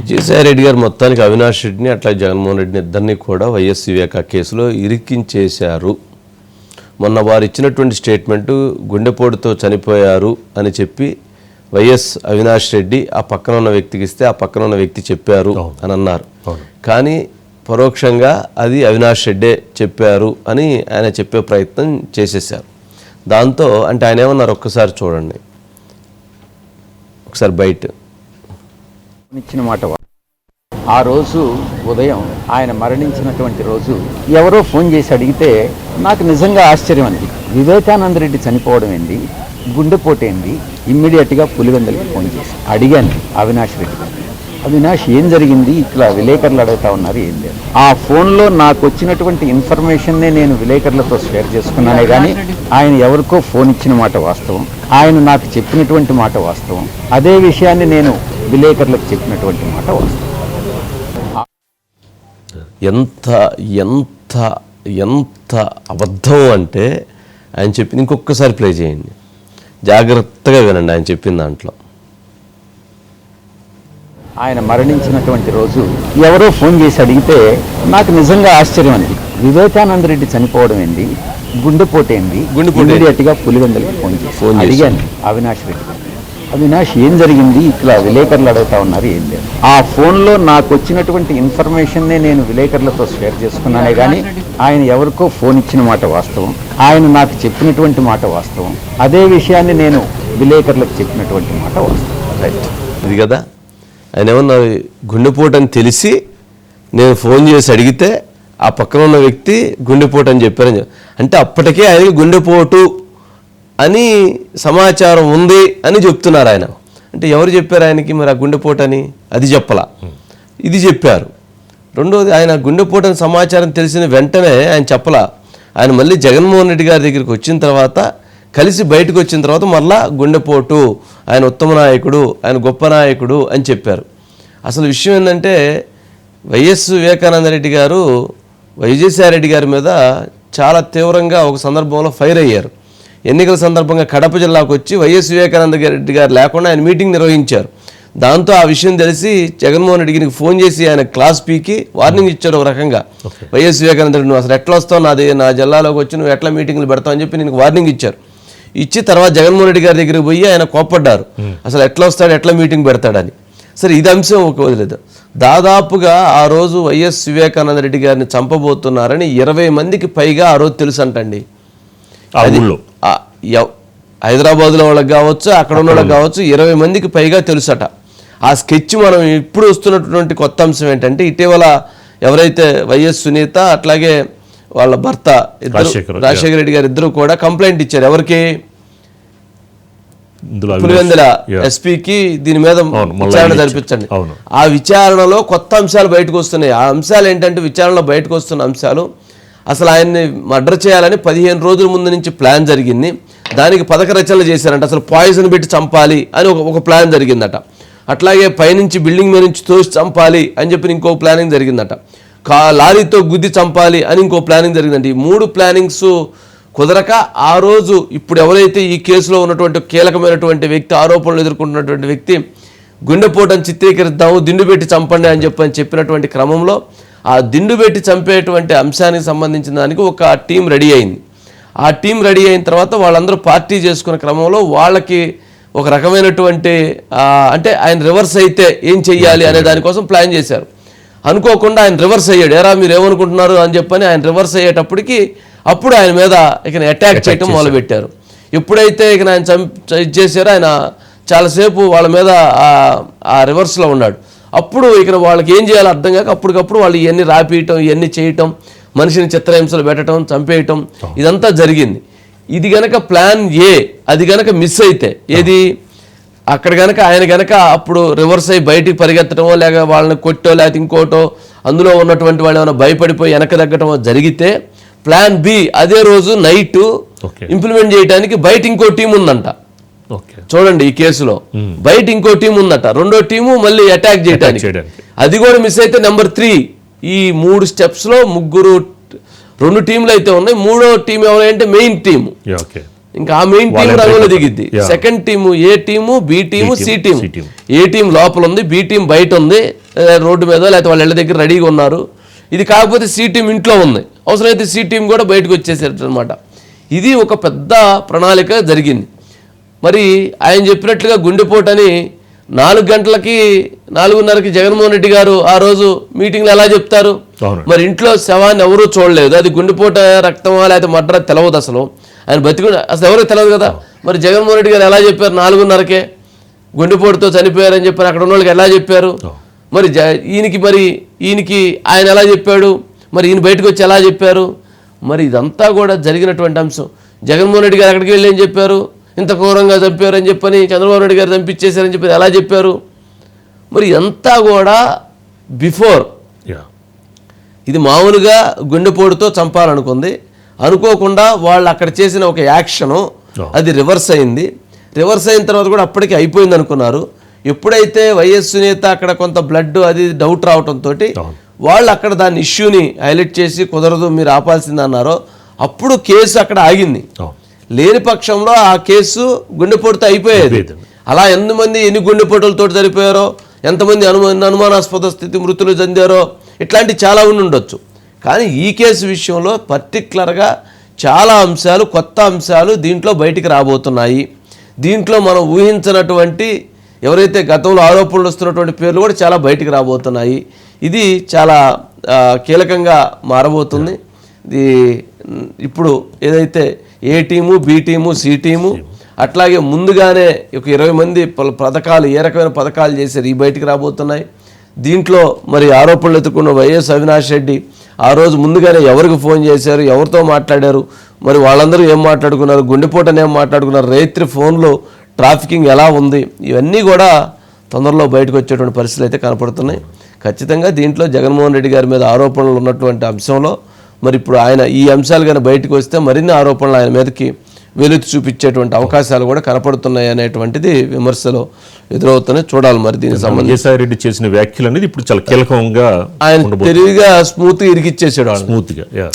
విజయసాయి రెడ్డి గారు మొత్తానికి అవినాష్ రెడ్డిని అట్లా జగన్మోహన్ రెడ్డిని ఇద్దరిని కూడా వైఎస్ వివేక కేసులో ఇరికించేశారు. మొన్న వారు ఇచ్చినటువంటి స్టేట్మెంటు గుండెపోటుతో చనిపోయారు అని చెప్పి వైఎస్ అవినాష్ రెడ్డి ఆ పక్కన ఉన్న వ్యక్తికి ఇస్తే ఆ పక్కన ఉన్న వ్యక్తి చెప్పారు అని అన్నారు. కానీ పరోక్షంగా అది అవినాష్ రెడ్డే చెప్పారు అని ఆయన చెప్పే ప్రయత్నం చేసేసారు దాంతో అంటే ఆయన ఏమన్నారు? ఒక్కసారి చూడండి. ఒకసారి బయట. ఇచ్చిన మాట ఆ రోజు ఉదయం ఆయన మరణించినటువంటి రోజు ఎవరో ఫోన్ చేసి అడిగితే నాకు నిజంగా ఆశ్చర్యం అంది. వివేకానంద రెడ్డి చనిపోవడం ఏంది? గుండెపోటు ఏంది? ఇమ్మీడియట్గా పులివెందలకి ఫోన్ చేసి అడిగాను అవినాష్ రెడ్డి అవినాష్ ఏం జరిగింది? ఇట్లా విలేకరులు అడుగుతా ఉన్నారు ఏం లేదు. ఆ ఫోన్లో నాకు వచ్చినటువంటి ఇన్ఫర్మేషన్నే నేను విలేకరులతో షేర్ చేసుకున్నానే కానీ ఆయన ఎవరికో ఫోన్ ఇచ్చిన మాట వాస్తవం. ఆయన నాకు చెప్పినటువంటి మాట వాస్తవం. అదే విషయాన్ని నేను విలేకరులకు చెప్పినటువంటి మాట ఎంత ఎంత ఎంత అబద్ధం అంటే ఆయన చెప్పింది ఇంకొకసారి ప్లే చేయండి జాగ్రత్తగా వినండి ఆయన చెప్పిన దాంట్లో ఆయన మరణించినటువంటి రోజు ఎవరో ఫోన్ చేసి అడిగితే నాకు నిజంగా ఆశ్చర్యం అంది వివేకానంద రెడ్డి చనిపోవడం ఏంది గుండెపోటు ఏంది గుండెపోటు? ఇమ్మీడియట్గా పులివెందలకి ఫోన్ చేసి. అడిగాను అవినాష్ రెడ్డి. అవినాష్ ఏం జరిగింది? ఇట్లా విలేకరులు అడుగుతా ఉన్నారు ఏం లేదు. ఆ ఫోన్లో నాకు వచ్చినటువంటి ఇన్ఫర్మేషన్నే నేను విలేకరులతో షేర్ చేసుకున్నానే కానీ ఆయన ఎవరికో ఫోన్ ఇచ్చిన మాట వాస్తవం. ఆయన నాకు చెప్పినటువంటి మాట వాస్తవం. అదే విషయాన్ని నేను విలేకరులకు చెప్పినటువంటి మాట వాస్తవం. రైట్ ఇది కదా. ఆయన ఏమన్నా గుండెపోటు అని తెలిసి నేను ఫోన్ చేసి అడిగితే ఆ పక్కన ఉన్న వ్యక్తి గుండెపోటు అని చెప్పారని అంటే అప్పటికే ఆయనకి గుండెపోటు అని సమాచారం ఉంది అని చెప్తున్నారు ఆయన. అంటే ఎవరు చెప్పారు ఆయనకి మరి ఆ గుండెపోటని? అని అది చెప్పలా. ఇది చెప్పారు. రెండోది ఆయన గుండెపోటని సమాచారం తెలిసిన వెంటనే ఆయన చెప్పలా. ఆయన మళ్ళీ జగన్మోహన్ రెడ్డి గారి దగ్గరికి వచ్చిన తర్వాత కలిసి బయటకు వచ్చిన తర్వాత మళ్ళా గుండెపోటు ఆయన ఉత్తమ నాయకుడు ఆయన గొప్ప నాయకుడు అని చెప్పారు. అసలు విషయం ఏంటంటే వైఎస్ వివేకానంద రెడ్డి గారు వైజయసాయి రెడ్డి గారి మీద చాలా తీవ్రంగా ఒక సందర్భంలో ఫైర్ అయ్యారు. ఎన్నికల సందర్భంగా కడప జిల్లాకు వచ్చి వైఎస్ వివేకానంద రెడ్డి గారు లేకుండా ఆయన మీటింగ్ నిర్వహించారు. దాంతో ఆ విషయం తెలిసి జగన్మోహన్ రెడ్డికి నీకు ఫోన్ చేసి ఆయన క్లాస్ పీకి వార్నింగ్ ఇచ్చారు ఒక రకంగా. వైఎస్ వివేకానంద రెడ్డి నువ్వు అసలు ఎట్లా వస్తావు? నాది నా జిల్లాలోకి వచ్చి నువ్వు ఎట్లా మీటింగ్లు పెడతావు? అని చెప్పి నీకు వార్నింగ్ ఇచ్చారు. ఇచ్చి తర్వాత జగన్మోహన్ రెడ్డి గారి దగ్గరికి పోయి ఆయన కోప్పడ్డారు. అసలు ఎట్లా వస్తాడు? ఎట్లా మీటింగ్ పెడతాడని? సరే ఇది అంశం ఒక వదిలేదు. దాదాపుగా ఆ రోజు వైఎస్ వివేకానంద రెడ్డి గారిని చంపబోతున్నారని ఇరవై మందికి పైగా ఆ రోజు తెలుసు అంటండి హైదరాబాద్లో వాళ్ళకి కావచ్చు అక్కడ ఉన్న వాళ్ళకి కావచ్చు ఇరవై మందికి పైగా తెలుసట. ఆ స్కెచ్ మనం ఇప్పుడు వస్తున్నటువంటి కొత్త అంశం ఏంటంటే ఇటీవల ఎవరైతే వైఎస్ సునీత అట్లాగే వాళ్ళ భర్త ఇద్దరు రాజశేఖర్, రెడ్డి గారు ఇద్దరు కూడా కంప్లైంట్ ఇచ్చారు. ఎవరికి? పులివెందుల. ఎస్పీకి దీని మీద విచారణ జరిపించండి. ఆ విచారణలో కొత్త అంశాలు బయటకు వస్తున్నాయి. ఆ అంశాలు ఏంటంటే విచారణలో బయటకు వస్తున్న అంశాలు అసలు ఆయన్ని మర్డర్ చేయాలని పదిహేను రోజుల ముందు నుంచి ప్లాన్ జరిగింది. దానికి పథక రచనలు చేశారంట. అసలు పాయిజన్ పెట్టి చంపాలి అని ఒక ఒక ప్లాన్ జరిగిందట. అట్లాగే పైనుంచి బిల్డింగ్ మీద నుంచి తోసి చంపాలి అని చెప్పి ఇంకో ప్లానింగ్ జరిగిందట. కా లారీతో గుద్ది చంపాలి అని ఇంకో ప్లానింగ్ జరిగిందంట. ఈ మూడు ప్లానింగ్స్ కుదరక ఆ రోజు ఇప్పుడు ఎవరైతే ఈ కేసులో ఉన్నటువంటి కీలకమైనటువంటి వ్యక్తి ఆరోపణలు ఎదుర్కొంటున్నటువంటి వ్యక్తి గుండెపోటను చిత్రీకరిద్దాము దిండు పెట్టి చంపండి అని చెప్పని చెప్పినటువంటి క్రమంలో ఆ దిండు పెట్టి చంపేటువంటి అంశానికి సంబంధించిన దానికి ఒక టీం రెడీ అయింది. ఆ టీం రెడీ అయిన తర్వాత వాళ్ళందరూ పార్టీ చేసుకున్న క్రమంలో వాళ్ళకి ఒక రకమైనటువంటి అంటే ఆయన రివర్స్ అయితే ఏం చెయ్యాలి అనే దానికోసం ప్లాన్ చేశారు. అనుకోకుండా ఆయన రివర్స్ అయ్యాడు. ఎరా మీరు ఏమనుకుంటున్నారు అని చెప్పని ఆయన రివర్స్ అయ్యేటప్పటికి అప్పుడు ఆయన మీద ఇక అటాక్ చేయడం మొదలుపెట్టారు. ఎప్పుడైతే ఇక ఆయన చంప చేశారో ఆయన చాలాసేపు వాళ్ళ మీద ఆ రివర్స్లో ఉన్నాడు. అప్పుడు ఇక వాళ్ళకి ఏం చేయాలో అర్థం కాక అప్పటికప్పుడు వాళ్ళు ఇవన్నీ రాపియటం ఇవన్నీ చేయటం మనిషిని చిత్రహింసలు పెట్టడం చంపేయటం ఇదంతా జరిగింది. ఇది గనక ప్లాన్ ఏ అది గనక మిస్ అయితే ఏది? అక్కడ గనక ఆయన గనక అప్పుడు రివర్స్ అయ్యి బయటికి పరిగెత్తడమో లేక వాళ్ళని కొట్టో లేకపోతే ఇంకోటో అందులో ఉన్నటువంటి వాళ్ళు ఏమైనా భయపడిపోయి వెనక తగ్గటమో జరిగితే ప్లాన్ బి అదే రోజు నైట్ ఇంప్లిమెంట్ చేయడానికి బయట ఇంకో టీం ఉందంట. చూడండి ఈ కేసులో. బయట ఇంకో టీం ఉందట. రెండో టీము మళ్ళీ అటాక్ చేయడానికి. అది కూడా మిస్ అయితే నెంబర్ త్రీ ఈ మూడు స్టెప్స్లో ముగ్గురు రెండు టీంలు అయితే ఉన్నాయి. మూడో టీం ఎవరంటే మెయిన్ టీం ఇంకా ఆ మెయిన్ టీం రంగంలో దిగిద్ది. Second team A team B team C team. A team లోపల ఉంది బి టీం బయట ఉంది రోడ్డు మీద లేకపోతే వాళ్ళ ఇళ్ళ దగ్గర రెడీగా ఉన్నారు. ఇది కాకపోతే సి టీం ఇంట్లో ఉంది. అవసరమైతే సి టీం కూడా బయటకు వచ్చేసారు అనమాట ఇది ఒక పెద్ద ప్రణాళిక జరిగింది. మరి ఆయన చెప్పినట్లుగా గుండెపోటని నాలుగు గంటలకి నాలుగున్నరకి జగన్మోహన్ రెడ్డి గారు ఆ రోజు మీటింగ్లో ఎలా చెప్తారు. మరి ఇంట్లో శవాన్ని ఎవరూ చూడలేదు. అది గుండెపోట రక్తమా లేకపోతే మడ్ర తెలవదు అసలు. ఆయన బతికు అసలు ఎవరికి తెలియదు కదా? మరి జగన్మోహన్ రెడ్డి గారు ఎలా చెప్పారు నాలుగున్నరకే? గుండెపోటుతో చనిపోయారని చెప్పారు. అక్కడ ఉన్న వాళ్ళకి ఎలా చెప్పారు? మరి జ ఈయనకి మరి ఈయనకి ఆయన ఎలా చెప్పాడు? మరి ఈయన బయటకు వచ్చి ఎలా చెప్పారు? మరి ఇదంతా కూడా జరిగినటువంటి అంశం. జగన్మోహన్ రెడ్డి గారు అక్కడికి వెళ్ళి ఏం చెప్పారు? ఇంత ఘోరంగా చంపారని చెప్పని చంద్రబాబు నాయుడు గారు చంపించేశారని చెప్పి ఎలా చెప్పారు? మరి ఇదంతా కూడా బిఫోర్. ఇది మామూలుగా గుండెపోటుతో చంపాలనుకుంది. అనుకోకుండా వాళ్ళు అక్కడ చేసిన ఒక యాక్షను అది రివర్స్ అయింది. రివర్స్ అయిన తర్వాత కూడా అప్పటికి అయిపోయింది అనుకున్నారు. ఎప్పుడైతే వైఎస్ నేత అక్కడ కొంత బ్లడ్ అది డౌట్ రావడంతో అవును. వాళ్ళు అక్కడ దాని ఇష్యూని హైలైట్ చేసి కుదరదు మీరు ఆపాల్సింది అన్నారో అప్పుడు కేసు అక్కడ ఆగింది. అవును లేని పక్షంలో ఆ కేసు గుండెపోటుతో అయిపోయేది. అలా ఎంతమంది ఎన్ని గుండెపోటులతో చనిపోయారో ఎంతమంది అనుమా అనుమానాస్పద స్థితి మృతులు చెందారో ఇట్లాంటి చాలా ఉండి ఉండొచ్చు. కానీ ఈ కేసు విషయంలో పర్టికులర్గా చాలా అంశాలు కొత్త అంశాలు దీంట్లో బయటికి రాబోతున్నాయి. దీంట్లో మనం ఊహించినటువంటి ఎవరైతే గతంలో ఆరోపణలు వస్తున్నటువంటి పేర్లు కూడా చాలా బయటికి రాబోతున్నాయి. ఇది చాలా కీలకంగా మారబోతుంది. ఇది ఇప్పుడు ఏదైతే A team B team C team. అట్లాగే ముందుగానే ఒక ఇరవై మంది పథకాలు ఏ రకమైన పథకాలు చేశారు ఈ బయటికి రాబోతున్నాయి. దీంట్లో మరి ఆరోపణలు ఎత్తుకున్న వైఎస్ అవినాష్ రెడ్డి ఆ రోజు ముందుగానే ఎవరికి ఫోన్ చేశారు ఎవరితో మాట్లాడారు మరి వాళ్ళందరూ ఏం మాట్లాడుకున్నారు గుండెపోటని ఏం మాట్లాడుకున్నారు రైత్రి ఫోన్లో ట్రాఫికింగ్ ఎలా ఉంది ఇవన్నీ కూడా తొందరలో బయటకు వచ్చేటువంటి పరిస్థితులు అయితే కనపడుతున్నాయి. ఖచ్చితంగా దీంట్లో జగన్మోహన్ రెడ్డి గారి మీద ఆరోపణలు ఉన్నటువంటి అంశంలో మరి ఇప్పుడు ఆయన ఈ అంశాలు కానీ బయటకు వస్తే మరిన్ని ఆరోపణలు ఆయన మీదకి వెలుతి చూపించేటువంటి అవకాశాలు కూడా కనపడుతున్నాయి అనేటువంటిది విమర్శలు ఎదురవుతున్నాయి. చూడాలి మరి దీనికి సంబంధించి. రెడ్డి చేసిన వ్యాఖ్యలు అనేది ఇప్పుడు చాలా కీలకంగా ఆయన తెలివిగా స్మూత్గా ఇరికిచ్చేసాడు వాళ్ళని స్మూత్గా యా.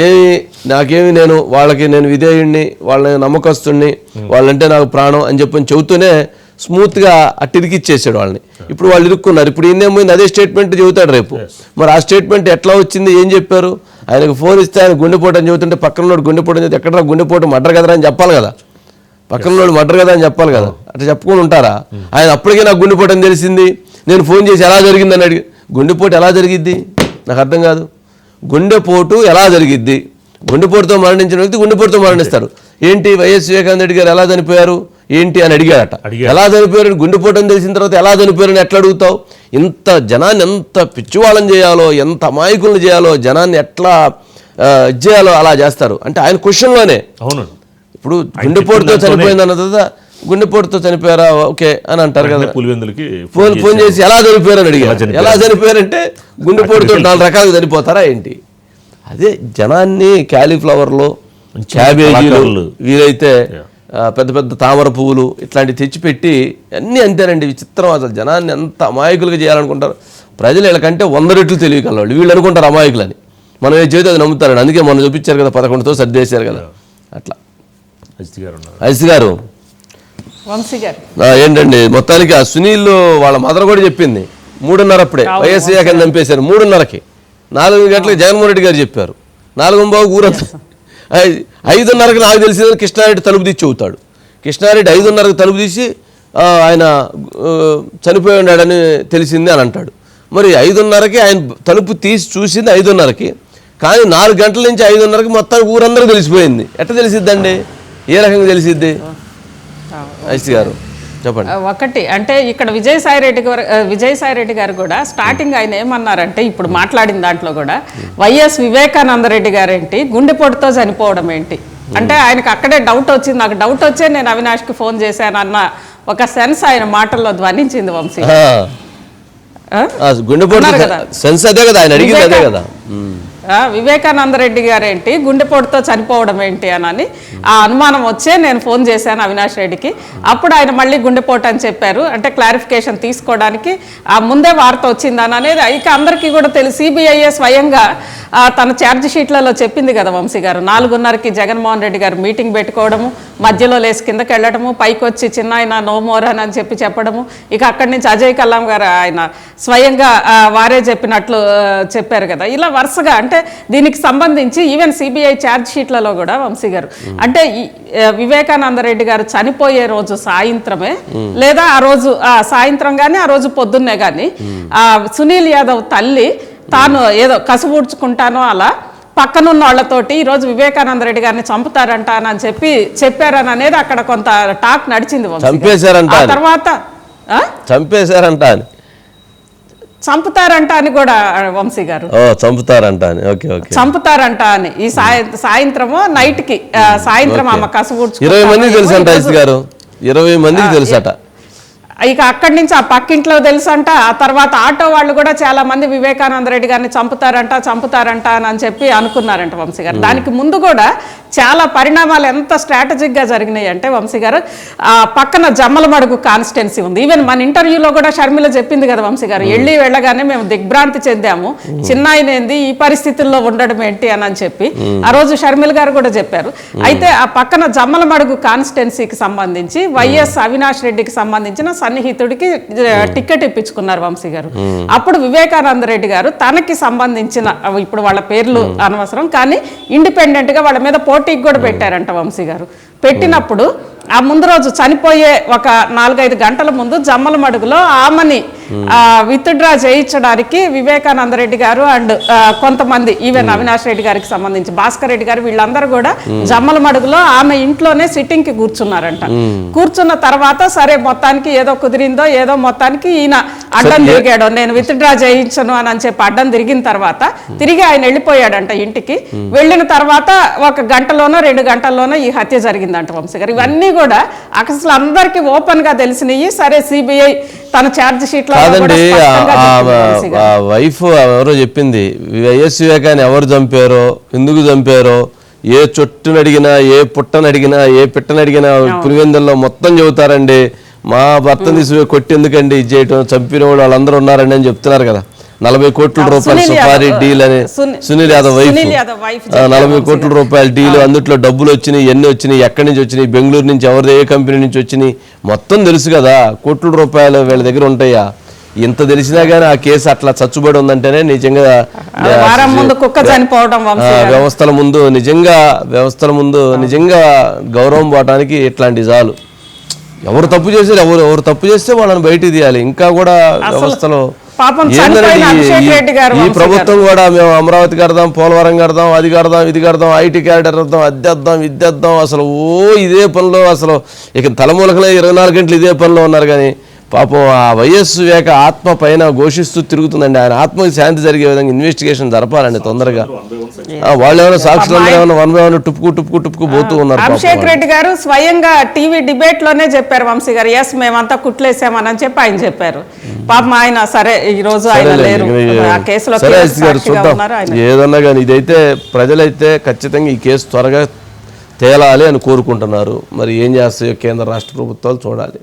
ఏమి నాకేమి నేను వాళ్ళకి నేను విధేయుణ్ణి వాళ్ళని నమ్మకస్తుణ్ణి వాళ్ళంటే నాకు ప్రాణం అని చెప్పని చెబుతూనే స్మూత్గా అట్టిరికిచ్చేసాడు వాళ్ళని. ఇప్పుడు వాళ్ళు ఇరుక్కున్నారు. ఇప్పుడు ఈయనేమైంది అదే స్టేట్మెంట్ చెబుతాడు రేపు. మరి ఆ స్టేట్మెంట్ ఎట్లా వచ్చింది? ఏం చెప్పారు? ఆయనకు ఫోన్ ఇస్తే ఆయన గుండెపోటు అని చెబుతుంటే పక్కన గుండెపోటు అని చెబితే ఎక్కడ గుండెపోటు? మడ్ర కదరా అని చెప్పాలి కదా. పక్కన ఉన్నోడు మడ్ర కదా అని చెప్పాలి కదా. అట్లా చెప్పుకొని ఉంటారా? ఆయన అప్పటికే నాకు గుండెపోటు అని తెలిసింది. నేను ఫోన్ చేసి ఎలా జరిగిందని అడిగి గుండెపోటు ఎలా జరిగిద్ది? నాకు అర్థం కాదు. గుండెపోటు ఎలా జరిగిద్ది? గుండెపోటుతో మరణించిన వ్యక్తి గుండెపోటుతో మరణిస్తారు ఏంటి? వైఎస్ వివేకానంద రెడ్డి గారు ఎలా చనిపోయారు? ఏంటి అని అడిగాడట. అడిగాడు. ఎలా చనిపోయారు? గుండెపోటు తెలిసిన తర్వాత ఎలా చనిపోయారని ఎట్లా అడుగుతావు? ఇంత జనాన్ని ఎంత పిచ్చివాళ్ళని చేయాలో ఎంత అమాయకులను చేయాలో జనాన్ని ఎట్లా చేయాలో అలా చేస్తారు. అంటే ఆయన క్వశ్చన్లోనే. అవునండి ఇప్పుడు గుండెపోటుతో చనిపోయింది అన్న తర్వాత గుండెపోటుతో చనిపోయారా? ఓకే అని అంటారు కదా. పులివెందులకి ఫోన్ ఫోన్ చేసి ఎలా చనిపోయారని అడిగారు? ఎలా చనిపోయారంటే గుండెపోటుతో నాలుగు రకాలుగా చనిపోతారా ఏంటి? అదే జనాన్ని క్యాలీఫ్లవర్లు క్యాబేజీలు. వీలైతే పెద్ద పెద్ద తామర పువ్వులు ఇట్లాంటివి తెచ్చిపెట్టి అన్నీ అంతేనండి విచిత్రం అసలు. జనాన్ని ఎంత అమాయకులుగా చేయాలనుకుంటారు? ప్రజలు వీళ్ళకంటే వంద రెట్లు తెలియగలవాళ్ళు వీళ్ళు అనుకుంటారు అమాయకులని. మనం ఏ చేతి అది నమ్ముతారండి. అందుకే మనం చూపించారు కదా పదకొండుతో సర్దేశారు కదా. అట్లా. అజిత్ గారు ఉన్నారు. ఐస్ గారు. వంశీ గారు. ఆ, ఏంటండి? మొత్తానికి ఆ సునీల్ వాళ్ళ మదర్ కూడా చెప్పింది. మూడున్నర అప్పుడే వైఎస్ వివేకాన్ని చంపేశారు. మూడున్నరకి. నాలుగు గంటలకు జగన్మోహన్ రెడ్డి గారు చెప్పారు. నాలుగు బాబు ఊరంతా. ఐదున్నరకి నాకు తెలిసిందని కృష్ణారెడ్డి తలుపు తీసి చెబుతాడు. కృష్ణారెడ్డి ఐదున్నరకు తలుపు తీసి ఆయన చనిపోయి ఉన్నాడని తెలిసింది అని అంటాడు. మరి ఐదున్నరకి ఆయన తలుపు తీసి చూసింది ఐదున్నరకి. కానీ నాలుగు గంటల నుంచి ఐదున్నరకి మొత్తం ఊరందరూ తెలిసిపోయింది. ఎట్లా తెలిసిద్దండి? ఏ రకంగా తెలిసిద్ది? ఐసి గారు. చెప్పండి. ఒకటి అంటే ఇక్కడ విజయసాయి రెడ్డి గారు విజయసాయి రెడ్డి గారు కూడా స్టార్టింగ్ ఆయన ఏమన్నారంటే ఇప్పుడు మాట్లాడిన దాంట్లో కూడా వైఎస్ వివేకానంద రెడ్డి గారు ఏంటి గుండెపోటుతో చనిపోవడం ఏంటి? అంటే ఆయనకు అక్కడే డౌట్ వచ్చింది. నాకు డౌట్ వచ్చే నేను అవినాష్కి ఫోన్ చేశాను అన్న ఒక సెన్స్ ఆయన మాటల్లో ధ్వనించింది వంశీ. గుండెపోటు. సెన్స్ అదే కదా ఆయన అడిగింది అదే కదా. వివేకానంద రెడ్డి గారేంటి? గుండెపోటుతో చనిపోవడం ఏంటి అని ఆ అనుమానం వచ్చే నేను ఫోన్ చేశాను అవినాష్ రెడ్డికి. అప్పుడు ఆయన మళ్ళీ గుండెపోటు అని చెప్పారు. అంటే క్లారిఫికేషన్ తీసుకోవడానికి ఆ ముందే వార్త వచ్చిందని అనేది ఇక అందరికీ కూడా తెలుసు. సిబిఐఏ స్వయంగా తన ఛార్జ్ షీట్లలో చెప్పింది కదా వంశీ గారు. నాలుగున్నరకి జగన్మోహన్ రెడ్డి గారు మీటింగ్ పెట్టుకోవడము మధ్యలో లేసి కిందకి వెళ్ళడము పైకి వచ్చి చిన్న ఆయన నో మోర్ అని చెప్పి చెప్పడము. ఇక అక్కడి నుంచి అజయ్ కలాం గారు ఆయన స్వయంగా వారే చెప్పినట్లు చెప్పారు కదా. ఇలా వరుసగా అంటే దీనికి సంబంధించి ఈవెన్ సిబిఐ ఛార్జ్ షీట్లలో కూడా వంశీ గారు. అంటే వివేకానంద రెడ్డి గారు చనిపోయే రోజు సాయంత్రమే లేదా ఆ రోజు ఆ సాయంత్రం కానీ ఆ రోజు పొద్దున్నే కానీ సునీల్ యాదవ్ తల్లి తాను ఏదో కసుబూడ్చుకుంటానో అలా పక్కనున్న వాళ్ళతోటి ఈరోజు వివేకానంద రెడ్డి గారిని చంపుతారంట అని చెప్పి చెప్పారని అనేది అక్కడ కొంత టాక్ నడిచింది. చంపేశారంట. తర్వాత? చంపేశారంట అని చంపుతారంట అని కూడా వంశీ గారు చంపుతారంట అని ఓకే ఓకే చంపుతారంట అని ఈ సాయ సాయంత్రము నైట్కి సాయంత్రం. అమ్మ కసుబూడ్చుకుంటాను ఇరవై తెలుసంట ఈరోజు- ఐస్ గారు ఇరవై మందికి తెలుసట ఇక అక్కడి నుంచి ఆ పక్కింట్లో తెలుసంట ఆ తర్వాత ఆటో వాళ్ళు కూడా చాలా మంది వివేకానంద రెడ్డి గారిని చంపుతారంట చంపుతారంట అని అని చెప్పి అనుకున్నారంట వంశీ గారు. దానికి ముందు కూడా చాలా పరిణామాలు ఎంత స్ట్రాటజిక్గా జరిగినాయి అంటే వంశీ గారు ఆ పక్కన జమ్మలమడుగు కాన్స్టిట్యున్సీ ఉంది. ఈవెన్ మన ఇంటర్వ్యూలో కూడా షర్మిల చెప్పింది కదా వంశీ గారు వెళ్ళి వెళ్ళగానే మేము దిగ్భ్రాంతి చెందాము. చిన్న ఆయన ఏంది ఈ పరిస్థితుల్లో ఉండడం ఏంటి? అని అని చెప్పి ఆ రోజు షర్మిల గారు కూడా చెప్పారు. అయితే ఆ పక్కన జమ్మలమడుగు కాన్స్టిట్యున్సీకి సంబంధించి వైఎస్ అవినాష్ రెడ్డికి సంబంధించిన సన్నిహితుడికి ఆ, టికెట్ ఇప్పించుకున్నారు వంశీ గారు. అప్పుడు వివేకానంద రెడ్డి గారు తనకి సంబంధించిన ఇప్పుడు వాళ్ళ పేర్లు అనవసరం కానీ ఇండిపెండెంట్గా వాళ్ళ మీద పోటీకి కూడా పెట్టారంట వంశీ గారు. పెట్టినప్పుడు ఆ ముందు రోజు చనిపోయే ఒక నాలుగైదు గంటల ముందు జమ్మల మడుగులో ఆమెని విత్డ్రా చేయించడానికి వివేకానంద రెడ్డి గారు అండ్ కొంతమంది ఈవెన్ అవినాష్ రెడ్డి గారికి సంబంధించి భాస్కర్ రెడ్డి గారు వీళ్ళందరూ కూడా జమ్మల మడుగులో ఆమె ఇంట్లోనే సిట్టింగ్కి కూర్చున్నారంట కూర్చున్న తర్వాత సరే మొత్తానికి ఏదో కుదిరిందో ఏదో మొత్తానికి ఈయన అడ్డం తిరిగాడు. నేను విత్డ్రా చేయించను అని అని చెప్పి అడ్డం తిరిగిన తర్వాత తిరిగి ఆయన వెళ్ళిపోయాడంట ఇంటికి. వెళ్ళిన తర్వాత ఒక గంటలోనో రెండు గంటల్లోనో ఈ హత్య జరిగిందంట వంశీ గారు. ఇవన్నీ కూడా అసలు అందరికి ఓపెన్గా తెలిసినవి సరే సిబిఐ తన ఛార్జ్ షీట్లో కాదండి. వైఫ్ ఎవరో చెప్పింది వైఎస్ వివేకాన్ని ఎవరు చంపారో ఎందుకు చంపారో ఏ చొట్టును అడిగినా ఏ పుట్టను అడిగినా ఏ పిట్టను అడిగినా పులివెందుల్లో మొత్తం చెబుతారండి. మా భర్తను కొట్టి ఎందుకండి ఇది చేయటం? చంపిన వాళ్ళు వాళ్ళందరూ ఉన్నారండి అని చెప్తున్నారు కదా. నలభై కోట్ల రూపాయల సుపారీ డీల్ అని సుని- సునీల్ యాదవ్ వైఫ్. నలభై కోట్ల రూపాయల డీల్ అందుట్లో డబ్బులు వచ్చినాయి ఎన్ని వచ్చినాయి ఎక్కడి నుంచి వచ్చినాయి బెంగళూరు నుంచి ఎవరిది ఏ కంపెనీ నుంచి వచ్చినాయి మొత్తం తెలుసు కదా కోట్ల రూపాయలు వీళ్ళ దగ్గర ఉంటాయా? ఇంత తెలిసినా కానీ ఆ కేసు అట్లా చచ్చుబడి ఉందంటేనే నిజంగా. వ్యవస్థల ముందు నిజంగా వ్యవస్థల ముందు నిజంగా గౌరవం పోవటానికి ఇట్లాంటి చాలు ఎవరు తప్పు చేశారు? ఎవరు ఎవరు తప్పు చేస్తే వాళ్ళని బయటికి తీయాలి. ఇంకా కూడా వ్యవస్థలో పాపం ఈ- ప్రభుత్వం కూడా మేము అమరావతి కడదాం పోలవరం కడదాం అది కడదాం ఇది కడదాం ఐటీ క్యాడర్ కడదాం అద్దెద్దాం ఇద్దేద్దాం అసలు ఓ ఇదే పనిలో అసలు ఇక తలమూలకలే ఇరవై నాలుగు గంటలు ఇదే పనిలో ఉన్నారు కానీ పాపం ఆ వైఎస్ వివేక ఆత్మ పైన ఘోషిస్తూ తిరుగుతుందండి. ఆయన ఆత్మకి శాంతి జరిగే విధంగా ఇన్వెస్టిగేషన్ జరపాలండి తొందరగా. ఆ, వాళ్ళు ఏమైనా సాక్షులు ఏమైనా వన్ బై వన్ టుప్పుకు టుప్పుకు టుప్పుకు పోతూ ఉన్నారు అభిషేక్. రెడ్డి గారు స్వయంగా టీవీ డిబేట్లోనే చెప్పారు వంశీ గారు. ఎస్ మేమంతా కుట్లేసామని చెప్పి ఆయన చెప్పారు. పాపం ఆయన సరే ఈ రోజు ఆయన లేరు. ఆ కేసులో చూద్దాం. ఏదన్నా కానీ ఇదైతే ప్రజలైతే ఖచ్చితంగా ఈ కేసు త్వరగా తేలాలి అని కోరుకుంటున్నారు. మరి ఏం చేస్తాయో కేంద్ర రాష్ట్ర ప్రభుత్వాలు చూడాలి.